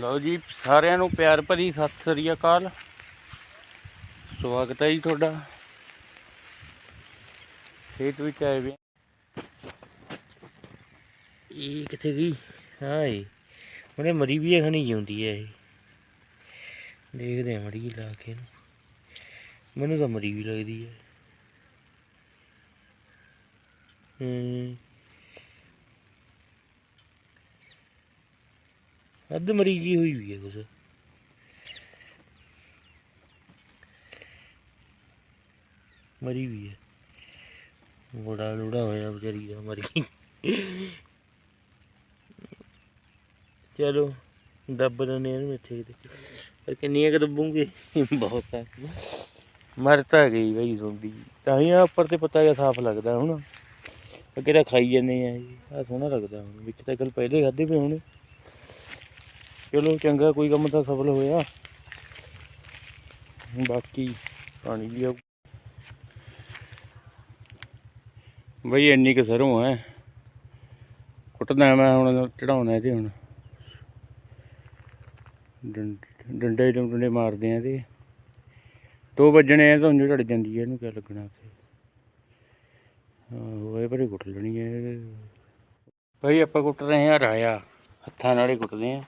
ਲਓ ਜੀ, ਸਾਰਿਆਂ ਨੂੰ ਪਿਆਰ ਭਰੀ ਸਤਿ ਸ੍ਰੀ ਅਕਾਲ। ਸਵਾਗਤ ਹੈ ਜੀ ਤੁਹਾਡਾ। ਖੇਤ ਵਿੱਚ ਆਏ ਵੀ। ਇਹ ਕਿੱਥੇ ਗਈ? ਹਾਏ ਉਹਨੇ ਮਰੀ ਵੀ ਖਣੀ ਜਿਉਂਦੀ ਹੈ ਇਹ। ਦੇਖਦੇ ਆ ਮੜੀ ਲਾ ਕੇ ਮੈਨੂੰ ਤਾਂ ਮਰੀ ਵੀ ਲੱਗਦੀ ਹੈ। ਹੂੰ। ਅੱਧ ਮਰੀ ਜੀ ਹੋਈ ਵੀ ਹੈ ਕੁਛ। ਮਰੀ ਵੀ ਹੈ। ਬੜਾ ਲੋੜਾ ਹੋਇਆ ਵਿਚਾਰੀ ਦਾ ਮਰੀ। ਚਲੋ, ਦੱਬ ਦਿੰਦੇ ਇਹਨੂੰ ਇੱਥੇ ਕਿਤੇ। ਪਰ ਕਿੰਨੀਆਂ ਕੁ ਦੱਬੂਗੇ? ਬਹੁਤ ਆ ਮਰ ਤਾਂ ਗਈ ਬਈ ਜ਼ੋਂਬੀ ਤਾਂ ਹੀ ਆ ਉੱਪਰ ਤੇ ਪਤਾ ਜਿਹਾ ਸਾਫ਼ ਲੱਗਦਾ ਹੁਣ। ਅੱਗੇ ਤਾਂ ਖਾਈ ਜਾਂਦੇ ਆ ਜੀ ਆ ਸੋਹਣਾ ਲੱਗਦਾ ਹੁਣ। ਵਿੱਚ ਤਾਂ ਕੱਲ ਪਹਿਲੇ ਖਾਦੇ ਪਏ ਹੁਣ। ਚਲੋ ਚੰਗਾ, ਕੋਈ ਕੰਮ ਤਾਂ ਸਫਲ ਹੋਇਆ। ਬਾਕੀ ਪਾਣੀ ਲਿਆ ਬਈ ਇੰਨੀ ਕੁ ਸਰੋਂ ਹੈ। ਕੁੱਟਦਾ ਮੈਂ ਹੁਣ ਚੜਾਉਣਾ ਇਹਦੇ ਹੁਣ। ਡੰਡੇ ਡੰਡੇ ਮਾਰਦੇ ਆ ਤੇ ਦੋ ਵੱਜਣੇ ਆ ਤੁਹਾਨੂੰ ਝੜ ਜਾਂਦੀ ਹੈ ਇਹਨੂੰ ਕਿਆ ਲੱਗਣਾ ਤੇ ਆਹੋ, ਇਹ ਬੜੇ ਕੁੱਟ ਲੈਣੀ ਹੈ ਭਾਈ ਆਪਾਂ ਕੁੱਟ ਰਹੇ ਆ ਰਾਇਆ। ਹੱਥਾਂ ਨਾਲ ਹੀ ਕੁੱਟਦੇ ਆ।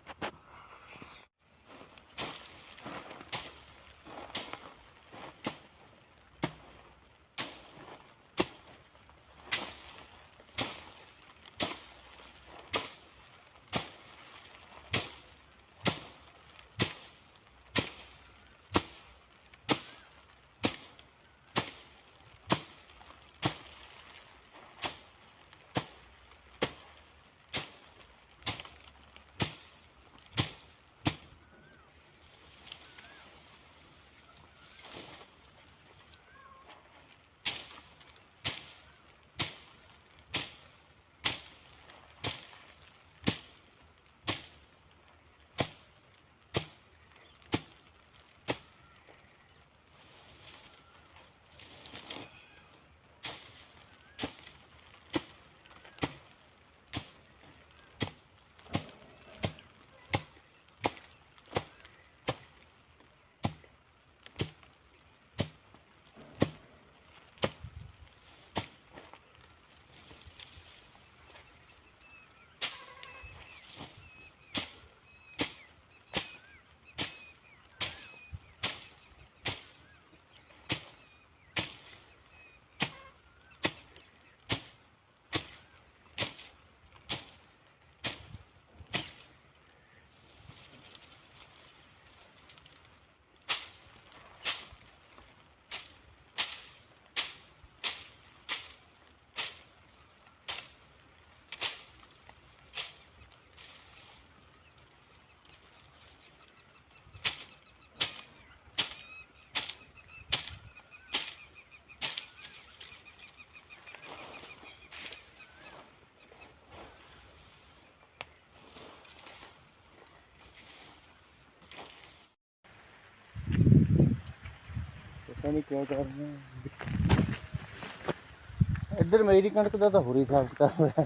ਪਤਾ ਨਹੀਂ ਕਿਉਂ ਕਰ ਰਹੇ ਆ। ਇੱਧਰ ਮੇਰੀ ਕਣਕ ਦਾ ਤਾਂ ਹੋਰੀ ਸਾਫ਼ ਕਰ ਰਿਹਾ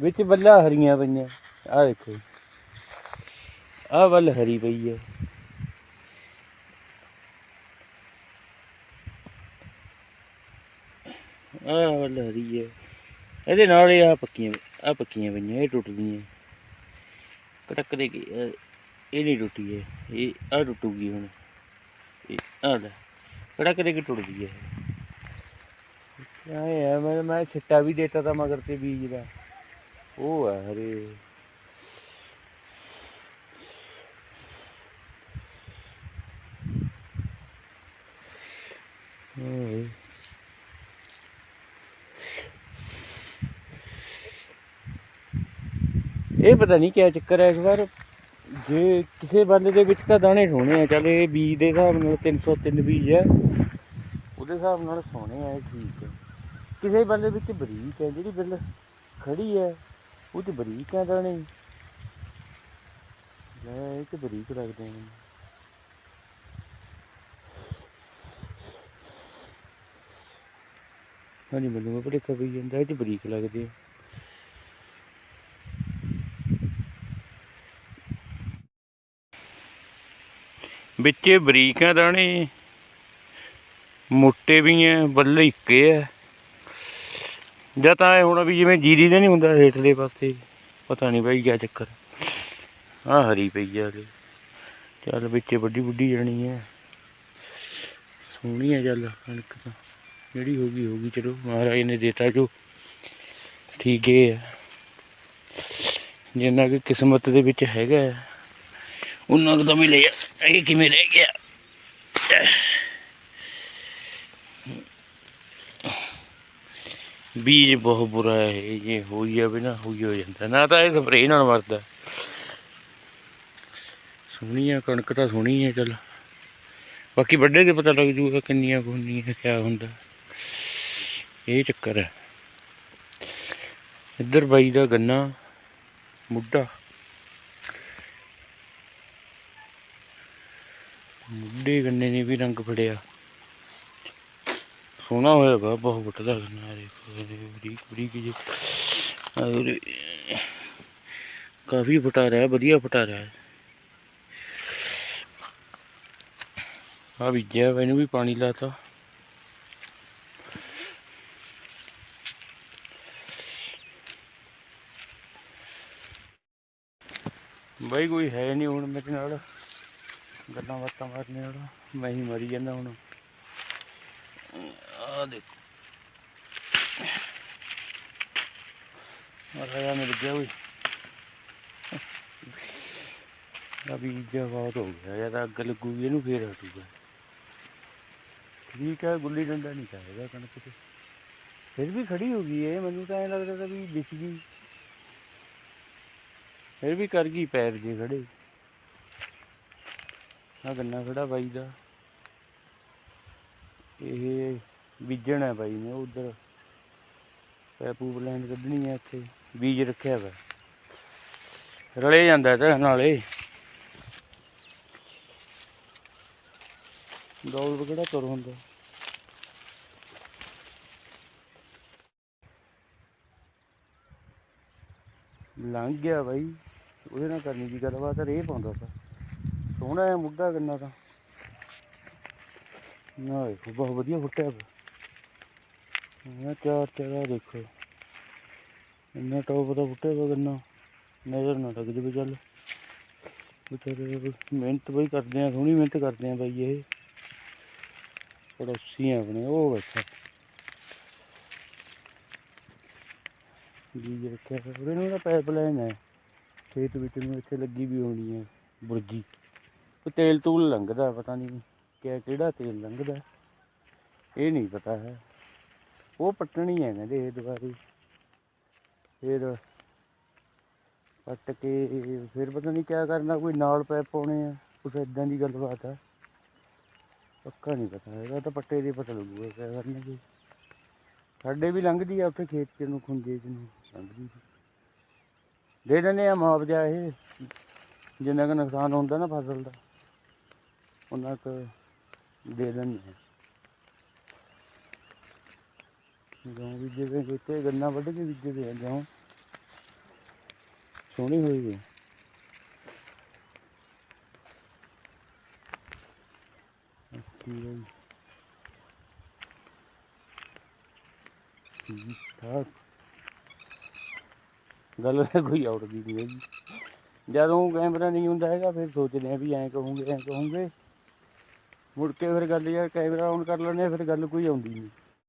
ਵਿੱਚ ਬੱਲਾ ਹਰੀਆਂ ਪਈਆਂ, ਆਹ ਦੇਖੋ ਆਹ ਵੱਲ ਹਰੀ ਪਈ ਹੈ। ਆਹ ਵੱਲ ਹਰੀ ਹੈ। ਇਹਦੇ ਨਾਲ ਇਹ ਆ ਪੱਕੀਆਂ ਆ ਪੱਕੀਆਂ ਪਈਆਂ, ਇਹ ਟੁੱਟਦੀਆਂ। ਕਟਕ ਦੇ ਇਹ ਇਹ ਨਹੀਂ ਟੁੱਟੀ ਹੈ। ਇਹ ਆ ਟੁੱਟੂਗੀ ਹੁਣ। ਇਹ ਆ ਲੈ। ਕੜਕ ਦੇ ਕੇ ਟੁੱਟਦੀ ਹੈ? ਆਏ ਆ ਮੈਂ ਮੈਂ ਛਿੱਟਾ ਵੀ ਦੇਤਾ ਤਾਂ ਮਗਰ ਤੇ ਬੀਜ ਦਾ। ਉਹ ਹੈ ਹਰੇ। ਇਹ ਪਤਾ ਨਹੀਂ ਕਿਆ ਚੱਕਰ ਹੈ ਇਸ ਵਾਰ। ਜੇ ਕਿਸੇ ਬੰਦੇ ਦੇ ਵਿੱਚ ਤਾਂ ਦਾਣੇ ਸੋਹਣੇ ਆ, ਚੱਲ ਇਹ ਬੀਜ ਦੇ ਹਿਸਾਬ ਨਾਲ 303 ਬੀਜ ਹੈ ਉਹਦੇ ਹਿਸਾਬ ਨਾਲ ਸੋਹਣੇ ਆ, ਇਹ ਠੀਕ ਹੈ ਕਿਸੇ ਬੰਦੇ ਵਿੱਚ ਬਰੀਕ ਹੈ ਜਿਹੜੀ ਬਿੱਲ ਖੜੀ ਹੈ ਉਹ ਤੇ ਬਰੀਕ ਆ ਦਾਣੇ। ਲੈ, ਇਹ ਤੇ ਬਰੀਕ ਲੱਗਦੇ ਨੇ। ਹਾਂਜੀ, ਮੈਨੂੰ ਵੀ ਭੁਲੇਖਾ ਪਈ ਜਾਂਦਾ, ਇਹ ਤੇ ਬਰੀਕ ਲੱਗਦੇ ਆ। ਵਿੱਚੇ ਬਰੀਕ ਆ ਦਾਣੇ। ਮੋਟੇ ਵੀ ਐ ਬੱਲੇ ਇੱਕੇ ਐ। ਜਾਂ ਤਾਂ ਇਹ ਹੁਣ ਵੀ ਜਿਵੇਂ ਜੀਰੀ ਦਾ ਨਹੀਂ ਹੁੰਦਾ ਹੇਠਲੇ ਪਾਸੇ ਪਤਾ ਨਹੀਂ ਬਾਈ ਕਿਆ ਚੱਕਰ। ਆ ਹਰੀ ਪਈ ਆ ਹਲੇ ਚੱਲ ਵਿੱਚੇ ਵੱਡੀ ਵੱਡੀ ਜਾਣੀ ਐ। ਸੋਹਣੀ ਆ ਚੱਲ ਕਣਕ ਤਾਂ। ਜਿਹੜੀ ਹੋ ਗਈ ਹੋ ਗਈ ਚਲੋ ਮਹਾਰਾਜ ਨੇ ਦਿੱਤਾ ਜੋ। ਠੀਕ ਹੈ ਜਿੰਨਾ ਕਿ ਕਿਸਮਤ ਦੇ ਵਿੱਚ ਹੈਗਾ ਹੈ, ਉਹਨਾਂ ਕੁ ਤਾਂ ਮਿਲਿਆ ਇਹ ਕਿਵੇਂ ਰਹਿ ਗਿਆ? ਬੀਜ ਬਹੁਤ ਬੁਰਾ ਹੈ, ਇਹ ਜੇ ਹੋਈ ਜਾਵੇ ਨਾ, ਹੋਈ ਹੋ ਜਾਂਦਾ। ਨਾ ਤਾਂ ਇਹ ਸਪਰੇਅ ਨਾਲ ਮਰਦਾ। ਸੋਹਣੀ ਆ, ਕਣਕ ਤਾਂ ਸੋਹਣੀ ਹੈ ਚੱਲ। ਬਾਕੀ ਵੱਡੇ ਤੇ ਪਤਾ ਲੱਗ ਜੂਗਾ ਕਿੰਨੀਆਂ ਕੁ ਹੁੰਦੀਆਂ ਕਿਆ ਹੁੰਦਾ। ਇਹ ਚੱਕਰ ਹੈ। ਇੱਧਰ ਬਾਈ ਦਾ ਗੰਨਾ, ਮੁੱਢਾ। ਮੁੱਢੇ ਗੰਨੇ ਨੇ ਵੀ ਰੰਗ ਫੜਿਆ। ਸੋਹਣਾ ਹੋਇਆ ਵਾ ਬਹੁਤ ਵੱਡਾ ਗੰਨਾ ਦੇਖੋ ਬਰੀਕ ਬਰੀਕ ਜੀ ਔਰ ਕਾਫੀ ਫਟਾ ਰਿਹਾ ਵਧੀਆ ਫਟਾ ਰਿਹਾ ਆ ਬੀਜਿਆ ਇਹਨੂੰ ਵੀ ਪਾਣੀ ਲਾਤਾ ਬਾਈ ਕੋਈ ਹੈ ਨਹੀਂ ਹੁਣ ਮੇਰੇ ਨਾਲ। ਗੱਲਾਂ ਬਾਤਾਂ ਮਾਰਨੇ ਵਾਲਾ। ਮੈਂ ਹੀ ਮਰੀ ਜਾਂਦਾ ਹੁਣ। ਆ ਦੇਖੋ। ਮਰਿਆ ਮਿਲ ਗਿਆ ਓਏ ਆ ਵੀ ਜਵਾਬ ਹੋ ਗਿਆ ਜਾਂ ਅੱਗ ਲੱਗੂਗੀ, ਇਹਨੂੰ ਫੇਰ ਹਟੂਗਾ। ਠੀਕ ਹੈ, ਗੁੱਲੀ ਡੰਡਾ ਨਹੀਂ ਚਾਹੀਦਾ ਕਣਕ ਤੇ। ਫਿਰ ਵੀ ਖੜੀ ਹੋ ਗਈ ਇਹ ਮੈਨੂੰ ਤਾਂ ਐਂ ਲੱਗਦਾ ਵੀ ਦਿਖ ਗਈ। ਫਿਰ ਵੀ ਕਰ ਗਈ ਪੈਰ ਜੇ ਖੜੇ। ਆ ਗੰਨਾ ਖੜਾ ਬਾਈ ਦਾ। ਇਹ ਬੀਜਣ ਹੈ ਬਾਈ ਨੇ ਉਧਰ। ਪੈਪੂ ਲੈਂਡ ਕੱਢਣੀ ਹੈ ਇੱਥੇ, ਬੀਜ ਰੱਖਿਆ ਵਾ। ਰਲੇ ਜਾਂਦਾ ਤੇ ਨਾਲੇ। ਦੌੜ ਵਗੜਾ ਤੁਰ ਹੁੰਦਾ। ਲੰਘ ਗਿਆ ਬਾਈ, ਉਹਦੇ ਨਾਲ ਕਰਨੀ ਦੀ ਗੱਲਬਾਤ ਰੇ ਪਾਉਂਦਾ ਤਾ ਸੋਹਣਾ ਹੈ ਮੁੱਢਾ ਗੰਨਾ ਤਾਂ ਨਾ ਇਹ ਬਹੁਤ ਵਧੀਆ ਫੁੱਟਿਆ ਵਾ ਮੈਂ ਚਾਰ ਚਾਰ ਦੇਖੋ। ਇੰਨਾ ਟੌਪ ਦਾ ਫੁੱਟਿਆ ਵਾ ਗੰਨਾ ਨਜ਼ਰ ਨਾ ਲੱਗ ਜਾਵੇ ਚੱਲ। ਵਿਚਾਰੇ ਮਿਹਨਤ ਬਈ ਕਰਦੇ ਆ, ਸੋਹਣੀ ਮਿਹਨਤ ਕਰਦੇ ਆ ਬਾਈ ਇਹ। ਪੜੋਸੀ ਆ ਆਪਣੇ, ਉਹ ਬੈਠਾ। ਬੀਜ ਰੱਖਿਆ ਉਹਦੇ ਨੂੰ ਤਾਂ ਪਾਈਪ ਲਾਈਨ ਹੈ। ਖੇਤ ਵਿੱਚ ਨੂੰ ਇੱਥੇ ਲੱਗੀ ਵੀ ਹੋਣੀ ਹੈ। ਬੁਰਜੀ। ਉਹ ਤੇਲ ਤੂਲ ਲੰਘਦਾ ਪਤਾ ਨਹੀਂ ਕਿ ਕਿਹੜਾ ਤੇਲ ਲੰਘਦਾ ਇਹ ਨਹੀਂ ਪਤਾ ਹੈ। ਉਹ ਪੱਟਣੀ ਹੈ ਕਹਿੰਦੇ ਇਹ ਦੁਬਾਰੀ। ਫਿਰ ਪੱਟ ਕੇ ਫਿਰ ਪਤਾ ਨਹੀਂ ਕਿਆ ਕਰਨਾ, ਕੋਈ ਨਾਲ ਪੈਪ ਪਾਉਣੇ ਆ, ਕੁਛ ਇਦਾਂ ਦੀ ਗੱਲਬਾਤ ਆ। ਪੱਕਾ ਨਹੀਂ ਪਤਾ ਹੈਗਾ ਤਾਂ ਪੱਟੇ ਦੇ ਪਤਾ ਲੱਗੂਗਾ ਕਿਆ ਕਰਨਾ ਜੀ ਸਾਡੇ ਵੀ ਲੰਘਦੀ ਆ ਉੱਥੇ ਖੇਤ ਚ ਨੂੰ ਖੁੰਝੇ ਚ ਨੂੰ, ਲੰਘਦੀ ਦੇ ਦਿੰਦੇ ਆ ਮੁਆਵਜ਼ਾ ਇਹ, ਜਿੰਨਾ ਕੁ ਨੁਕਸਾਨ ਹੁੰਦਾ ਨਾ ਫਸਲ ਦਾ। ਉਹਨਾਂ ਕੁ ਦੇ ਦਿੰਦੇ ਆ ਗਾਂ ਵੀ ਜਿਹੜੇ ਕਿਤੇ ਗੰਨਾ ਵੱਢ ਕੇ ਬੀਜਦੇ ਆ ਗਾਂ ਸੋਹਣੀ ਹੋਈ ਗਈ ਠੀਕ ਠਾਕ ਗੱਲ ਤਾਂ ਕੋਈ ਔੜ ਦੀ ਨਹੀਂ ਹੈਗੀ। ਜਦੋਂ ਕੈਮਰਾ ਨਹੀਂ ਹੁੰਦਾ ਹੈਗਾ, ਫਿਰ ਸੋਚਦੇ ਆ ਵੀ ਐਂ ਕਹੂੰਗੇ ਐਂ ਕਹੂੰਗੇ। ਮੁੜ ਕੇ ਫਿਰ ਗੱਲ ਯਾਰ ਕੈਮਰਾ ਔਨ ਕਰ ਲੈਂਦੇ ਹਾਂ ਫਿਰ ਗੱਲ ਕੋਈ ਆਉਂਦੀ ਨਹੀਂ